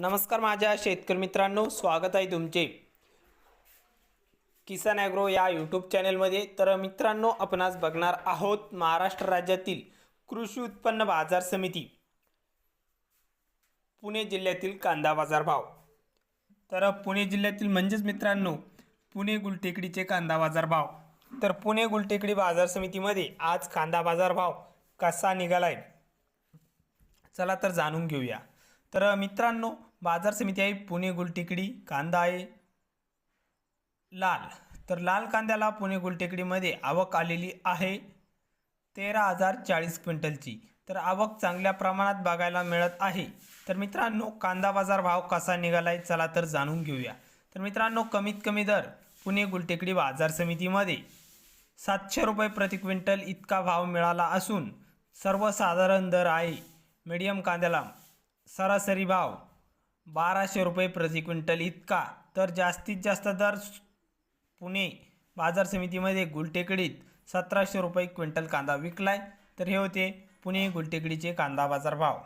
नमस्कार माझ्या शेतकरी मित्रांनो स्वागत आहे तुमचे. किसान ॲग्रो या यूट्यूब चॅनलमध्ये. तर मित्रांनो आपणास बघणार आहोत महाराष्ट्र राज्यातील कृषी उत्पन्न बाजार समिती पुणे जिल्ह्यातील कांदा बाजार भाव. तर पुणे जिल्ह्यातील म्हणजेच मित्रांनो पुणे गुलटेकडीचे कांदा बाजार भाव. तर पुणे गुलटेकडी बाजार समितीमध्ये आज कांदा बाजार भाव कसा निघाला आहे चला तर जाणून घेऊया. तर मित्रांनो बाजार समिती आहे पुणे गुलटेकडी कांदा आहे लाल. तर लाल कांद्याला पुणे गुलटेकडीमध्ये आवक आलेली आहे तेरा हजार चाळीस क्विंटलची. तर आवक चांगल्या प्रमाणात बघायला मिळत आहे. तर मित्रांनो कांदा बाजार भाव कसा निघाला आहे चला तर जाणून घेऊया. तर मित्रांनो कमीत कमी दर पुणे गुलटेकडी बाजार समितीमध्ये सातशे रुपये प्रति क्विंटल इतका भाव मिळाला असून सर्वसाधारण दर आहे. मीडियम कांद्याला सरासरी भाव बाराशे रुपये प्रति क्विंटल इतका. तर जास्तीत जास्त दर पुणे बाजार समितीमध्ये गुलटेकडीत सतराशे रुपये क्विंटल कांदा विकलाय. तर हे होते पुणे गुलटेकडीचे कांदा बाजार भाव.